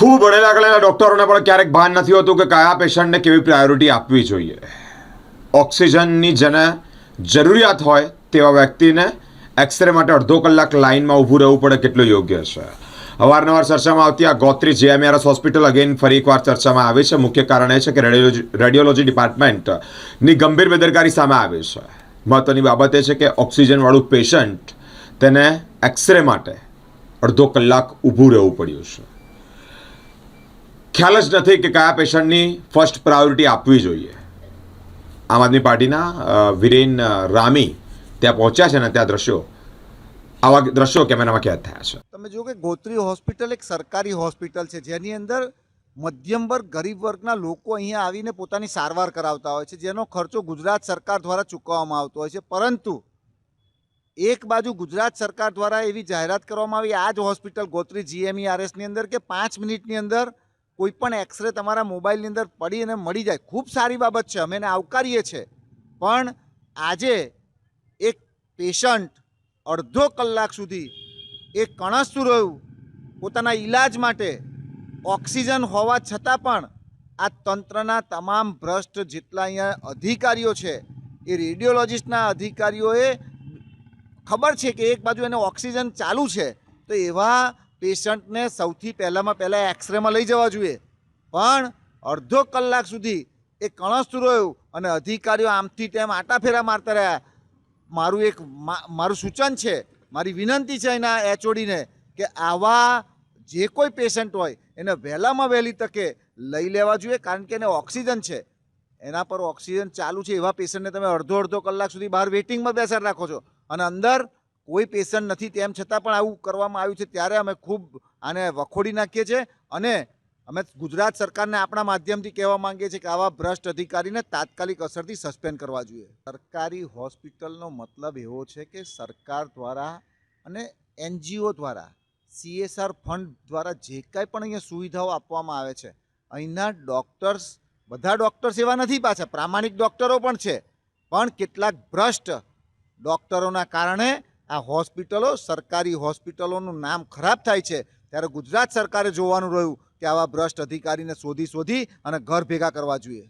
ખૂબ ભણેલા ગણેલા ડૉક્ટરોને પણ ક્યારેક ભાન નથી હોતું કે કયા પેશન્ટને કેવી પ્રાયોરિટી આપવી જોઈએ. ઓક્સિજનની જેને જરૂરિયાત હોય તેવા વ્યક્તિને એક્સરે માટે અડધો કલાક લાઇનમાં ઊભું રહેવું પડે કેટલું યોગ્ય છે. અવારનવાર ચર્ચામાં આવતી આ ગોત્રી જેએમઆરએસ હોસ્પિટલ અગેન ફરી એકવાર ચર્ચામાં આવી છે. મુખ્ય કારણ એ છે કે રેડિયોલોજી ડિપાર્ટમેન્ટની ગંભીર બેદરકારી સામે આવી છે. મહત્વની બાબત એ છે કે ઓક્સિજનવાળું પેશન્ટ તેને એક્સરે માટે અડધો કલાક ઊભું રહેવું પડ્યું છે. ખ્યાલ જ નથી કે કયા પેશન્ટની ફર્સ્ટ પ્રાયોરિટી આપવી જોઈએ. આમ આદમી પાર્ટીના વિરેન રામી ત્યાં પહોંચ્યા છે ને ત્યાં દ્રશ્યો, આવા દ્રશ્યો કેમેરામાં કેદ થયા છે. તમે જુઓ કે ગોત્રી હોસ્પિટલ એક સરકારી હોસ્પિટલ છે, જેની અંદર મધ્યમ વર્ગ, ગરીબ વર્ગના લોકો અહીંયા આવીને પોતાની સારવાર કરાવતા હોય છે, જેનો ખર્ચો ગુજરાત સરકાર દ્વારા ચૂકવવામાં આવતો હોય છે. પરંતુ એક બાજુ ગુજરાત સરકાર દ્વારા એવી જાહેરાત કરવામાં આવી, આ જ હોસ્પિટલ ગોત્રી જીએમઈઆરએસની અંદર, કે પાંચ મિનિટની અંદર કોઈ પણ એક્સરે તમારા મોબાઈલની અંદર પડી અને મળી જાય. ખૂબ સારી બાબત છે. અમે એને આવકારીએ છીએ. પણ આજે એક પેશન્ટ અડધો કલાક સુધી એ કણસતું રહ્યું. પોતાના ઈલાજ માટે ઓક્સિજન હોવા છતાં પણ આ તંત્રના તમામ ભ્રષ્ટ જેટલા અહીંયા અધિકારીઓ છે, એ રેડિયોલોજિસ્ટના અધિકારીઓએ ખબર છે કે એક બાજુ એને ઓક્સિજન ચાલુ છે. તો એવા પેશન્ટને સૌથી પહેલાંમાં પહેલાં એક્સરેમાં લઈ જવા જોઈએ. પણ અડધો કલાક સુધી એ કણસતું રહ્યું અને અધિકારીઓ આમથી તેમ આટાફેરા મારતા રહ્યા. મારું એક મારું સૂચન છે, મારી વિનંતી છે એના એચઓડીને કે આવા જે કોઈ પેશન્ટ હોય એને વહેલામાં વહેલી તકે લઈ લેવા જોઈએ કારણ કે એને ઓક્સિજન છે. એના પર ઓક્સિજન ચાલુ છે એવા પેશન્ટને તમે અડધો અડધો કલાક સુધી બહાર વેઇટિંગમાં બેસાડ રાખો છો. અને અંદર કોઈ પેશન્ટ નથી તેમ છતાં પણ આવું કરવામાં આવ્યું છે, ત્યારે અમે ખૂબ આને વખોડી નાખીએ છીએ અને અમે ગુજરાત સરકારને આપણા માધ્યમથી કહેવા માંગીએ છીએ કે આવા ભ્રષ્ટ અધિકારીને તાત્કાલિક અસરથી સસ્પેન્ડ કરવા જોઈએ. સરકારી હોસ્પિટલનો મતલબ એવો છે કે સરકાર દ્વારા અને એનજીઓ દ્વારા સીએસઆર ફંડ દ્વારા જે કાંઈ પણ અહીંયા સુવિધાઓ આપવામાં આવે છે, અહીંના ડૉક્ટર્સ, બધા ડૉક્ટર્સ એવા નથી પાછા, પ્રામાણિક ડૉક્ટરો પણ છે, પણ કેટલાક ભ્રષ્ટ ડૉક્ટરોના કારણે આ હોસ્પિટલો સરકારી હોસ્પિટલોનું નામ ખરાબ થાય છે, ત્યારે ગુજરાત સરકારે જોવાનું રહ્યું કે આવા ભ્રષ્ટ અધિકારીને શોધી શોધી અને ઘર ભેગા કરવા જોઈએ.